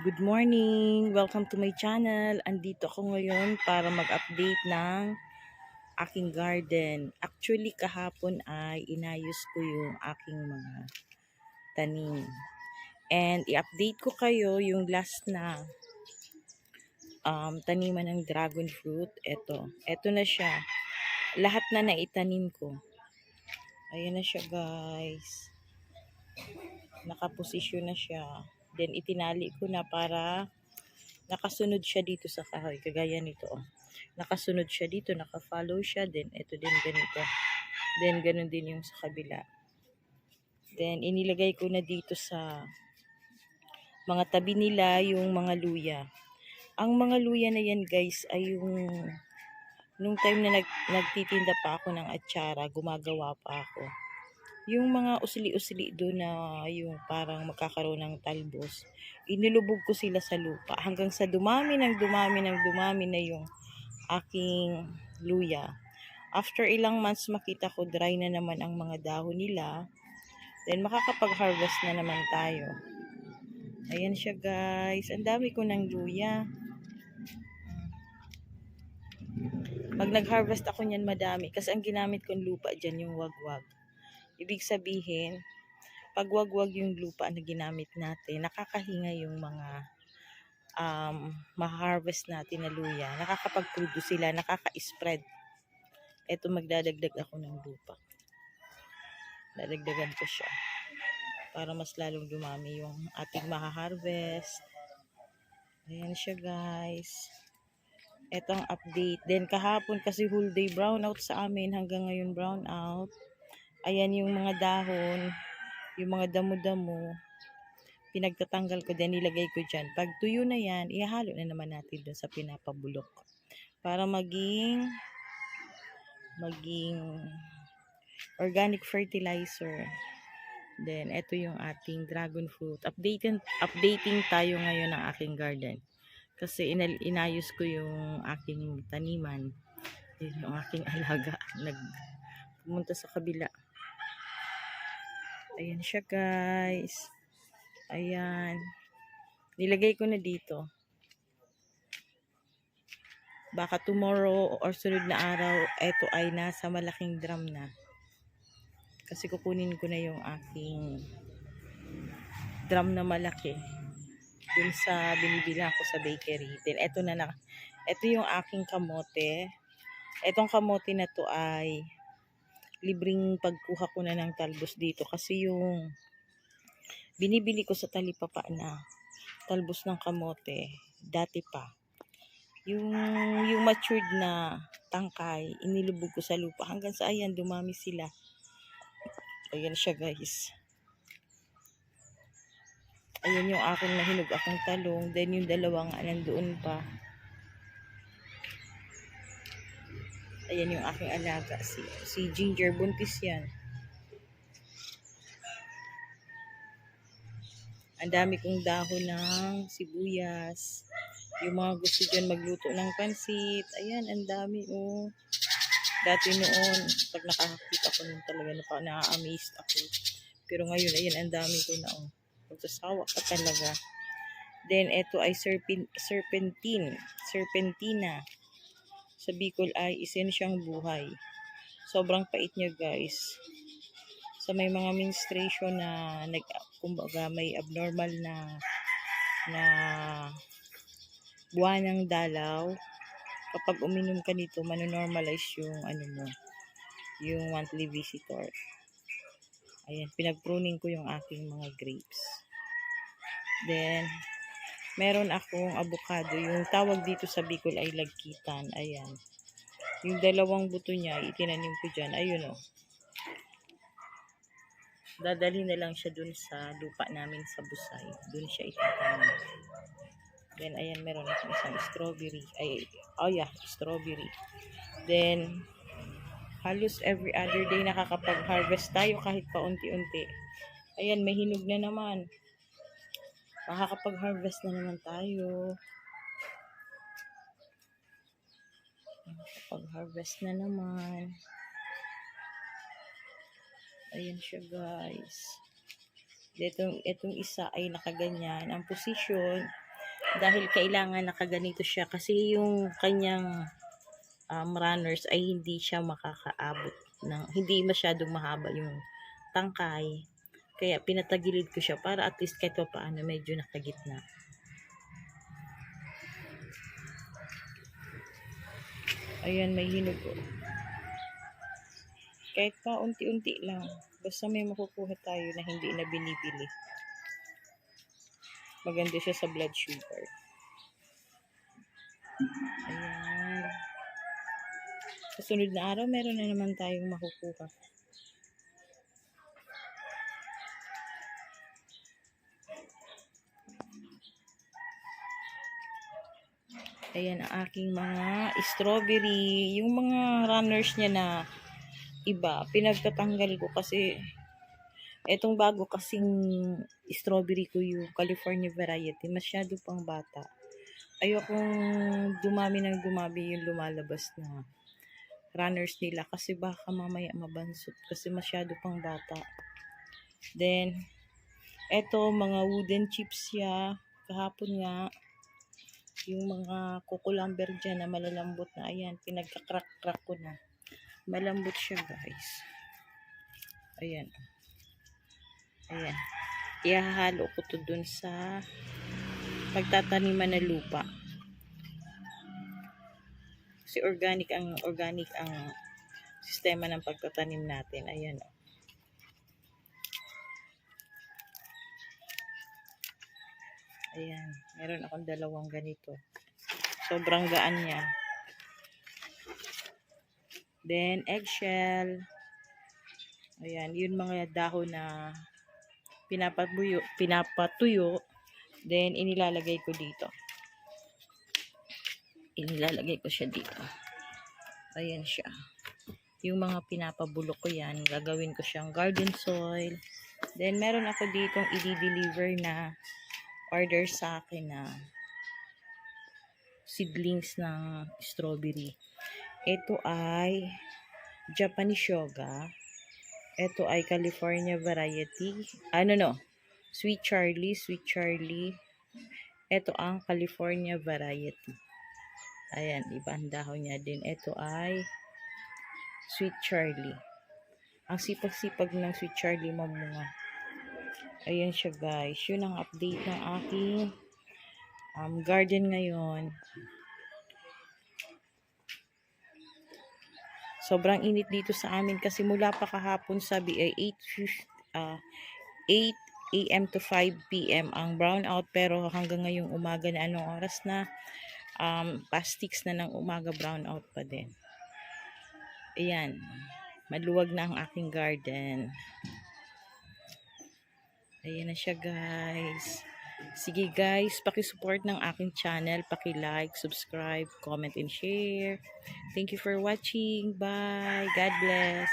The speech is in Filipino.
Good morning! Welcome to my channel. Andito ako ngayon para mag-update ng aking garden. Actually, kahapon ay inayos ko yung aking mga tanim. And i-update ko kayo yung last na um, taniman ng dragon fruit. Ito. Ito na siya. Lahat na naitanim ko. Ayan na siya guys. Nakaposisyon na siya. Then itinali ko na para nakasunod siya dito sa kahoy. Kagaya nito. Oh. Nakasunod siya dito, naka-follow siya. Then ito din ganito. Then ganun din yung sa kabila. Then inilagay ko na dito sa mga tabi nila yung mga luya. Ang mga luya na yan guys ay yung nung time na nag, nagtitinda pa ako ng atsara, gumagawa pa ako yung mga usli-usli doon na yung parang magkakaroon ng talbos, inilubog ko sila sa lupa hanggang sa dumami ng dumami ng dumami na yung aking luya. After ilang months makita ko dry na naman ang mga dahon nila, then makakapag-harvest na naman tayo. Ayan siya guys, ang dami ko ng luya. Pag nag-harvest ako niyan madami kasi ang ginamit kong lupa dyan yung wagwag. Ibig sabihin, pag wagwag yung lupa na ginamit natin, nakakahinga yung mga um, ma-harvest natin na luya. Nakakapag-produce sila, nakaka-spread. Ito magdadagdag ako ng lupa. Dadagdagan ko siya. Para mas lalong dumami yung ating maha-harvest. Ayan siya guys. Ito ang update. Then kahapon kasi whole day brown out sa amin. Hanggang ngayon brown out. Ayan yung mga dahon, yung mga damo-damo. Pinagtatanggal ko din, nilagay ko dyan. Pag tuyo na yan, ihalo na naman natin doon sa pinapabulok. Para maging, maging organic fertilizer. Then, ito yung ating dragon fruit. Updating, updating tayo ngayon ng aking garden. Kasi inal, inayos ko yung aking taniman. Yun yung aking alaga. Nag, pumunta sa kabila. Ayan siya guys. Ayan. Nilagay ko na dito. Baka tomorrow or sunod na araw, ito ay nasa malaking drum na. Kasi kukunin ko na yung aking drum na malaki. Dun sa binibilang ko sa bakery. Then ito na na. Ito yung aking kamote. Etong kamote na to ay libreng pagkuha ko na ng talbos dito kasi yung binibili ko sa talipapa na talbos ng kamote dati pa. Yung yung matured na tangkay inilubog ko sa lupa. Hanggang sa ayan dumami sila. Ayan siya guys. Ayan yung aking nahinog akong talong. Then yung dalawang nandoon pa Ayan yung aking alaga. Si, si Ginger, buntis yan. Ang dami kong dahon ng sibuyas. Yung mga gusto dyan magluto ng pansit. Ayan, ang dami oh. Dati noon, pag nakakakita ko nun talaga, na, na-amazed ako. Pero ngayon, ayan, ang dami ko na oh. Magsasawa ka talaga. Then, ito ay serpent, serpentine. Serpentina sa Bicol ay isensyang buhay. Sobrang pait niya guys. Sa may mga menstruation na nag kumbaga may abnormal na na buwan ng dalaw kapag uminom ka nito manonormalize yung ano mo yung monthly visitor ayan pinagpruning ko yung aking mga grapes then meron akong avocado. Yung tawag dito sa Bicol ay lagkitan. Ayan. Yung dalawang buto niya, itinanim ko dyan. Ayun o. Oh. Dadali na lang siya dun sa lupa namin sa Busay. Dun siya itatanim. Then, ayan, meron akong isang strawberry. Ay, oh yeah, strawberry. Then, halos every other day nakakapag-harvest tayo kahit paunti-unti. Ayan, may hinog na naman. Makakapag-harvest na naman tayo. Makakapag-harvest na naman. Ayan siya guys. Itong, itong isa ay nakaganyan. Ang position, Dahil kailangan nakaganito siya kasi yung kanyang um, runners ay hindi siya makakaabot ng hindi masyadong mahaba yung tangkay. Kaya pinatagilid ko siya para at least kahit pa paano medyo nakagitna. Ayan, may hinog ko. Kahit pa unti-unti lang. Basta may makukuha tayo na hindi na binibili. Maganda siya sa blood sugar. Ayan. Sa sunod na araw, meron na naman tayong makukuha. Ayan ang aking mga strawberry. Yung mga runners niya na iba, pinagtatanggal ko kasi etong bago kasing strawberry ko yung California variety, masyado pang bata. Ayokong dumami ng dumami yung lumalabas na runners nila kasi baka mamaya mabansot kasi masyado pang bata. Then, eto mga wooden chips siya. Kahapon nga, yung mga kukulamber dyan na malalambot na, ayan, pinagkakrak-krak ko na. Malambot siya, guys. Ayan. Ayan. Ihahalo ko to dun sa pagtataniman na lupa. Kasi organic ang organic ang sistema ng pagtatanim natin. Ayan. oh. Ayan. Meron akong dalawang ganito. Sobrang gaan niya. Then, eggshell. Ayan. Yun mga dahon na pinapatuyo, pinapatuyo. Then, inilalagay ko dito. Inilalagay ko siya dito. Ayan siya. Yung mga pinapabulok ko yan, gagawin ko siyang garden soil. Then, meron ako ditong i-deliver na order sa akin na seedlings ng strawberry. Ito ay Japanese Yoga. Ito ay California variety. Ano no? Sweet Charlie, Sweet Charlie. Ito ang California variety. Ayan, iba dahon niya din. Ito ay Sweet Charlie. Ang sipag-sipag ng Sweet Charlie mamunga. Ayan siya guys. Yun ang update ng aking um, garden ngayon. Sobrang init dito sa amin kasi mula pa kahapon sabi ay 8, uh, 8 a.m. to 5 p.m. ang brownout pero hanggang ngayong umaga na anong oras na um, past 6 na ng umaga brownout pa din. Ayan. Maluwag na ang aking garden. Ayan na siya guys. Sige guys, paki-support ng aking channel, paki-like, subscribe, comment and share. Thank you for watching. Bye. God bless.